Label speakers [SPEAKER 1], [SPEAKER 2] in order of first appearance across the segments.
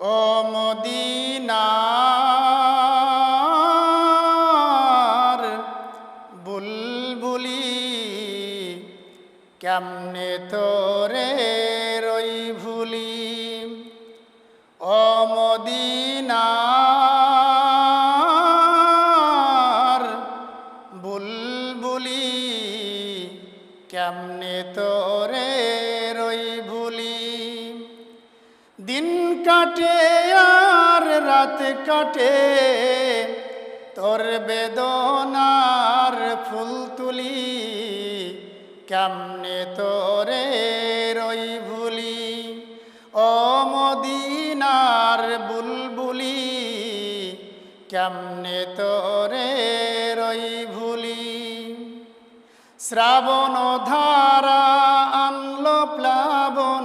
[SPEAKER 1] ও মদিনার বুলবুলি, কেমনে তোরে রই ভুলি? ও মদিনার বুলবুলি, কেমনে তোরে রই ভুলি? দিন কাটে আর রাত কাটে। তোর বেদনার ফুল তুলি, কেমনে তোরে রই ভুলি? ও মদিনার বুলবুলি, কেমনে তোরে রই ভুলি? শ্রাবণ ধারা আনলো প্লাবন,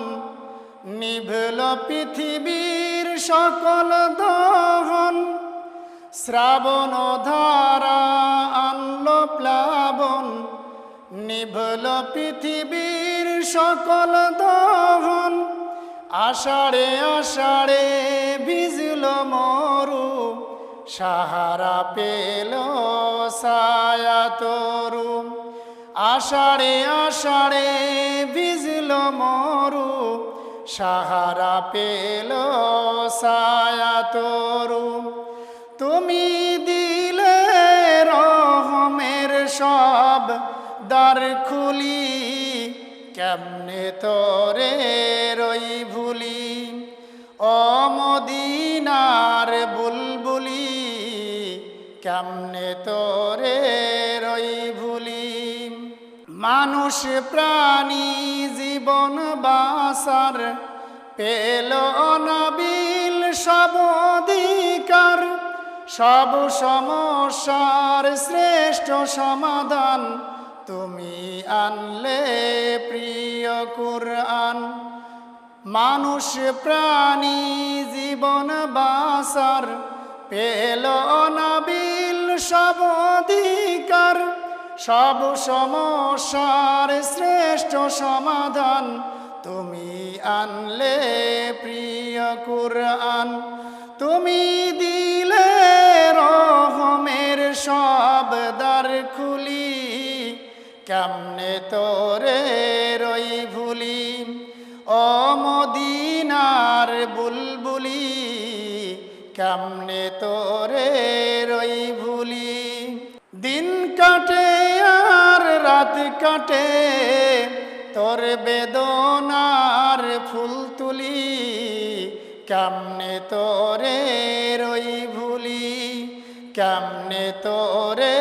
[SPEAKER 1] নিভল পৃথিবীর সকল দহন, শ্রাবণ ধারা, আনলো প্লাবন, নিভল পৃথিবীর সকল দহন, আষাঢ়ে আষাঢ়ে ভিজল মরু, সাহারা পেল সায়া তরু, আষাঢ়ে আষাঢ়ে ভিজল মরু সাহারা পেল সায়া তরু। তুমি দিলে রহমের সব দ্বার খুলি, কেমনে তোরে রই ভুলি? অমদিনার বুলবুলি, কেমনে মানুষ প্রাণী জীবন বাসার পেল অনাবিল সব অধিকার, সব সমস্যার শ্রেষ্ঠ সমাধান তুমি আনলে প্রিয় কুরআন। মানুষ প্রাণী জীবন বাসার পেল অনাবিল সব অধিকার সব সমস্যার শ্রেষ্ঠ সমাধান তুমি আনলে প্রিয় কুরআন। তুমি দিলে রহমের সব দ্বার খুলি। কেমনে তোরে রই ভুলি? অমদিনার বুলবুলি, কেমনে তোরে রই ভুলি? দিন কাটে রাত কাটে তোর বেদনার ফুল তুলি কেমনে তোরে রই ভুলি কেমনে তোরে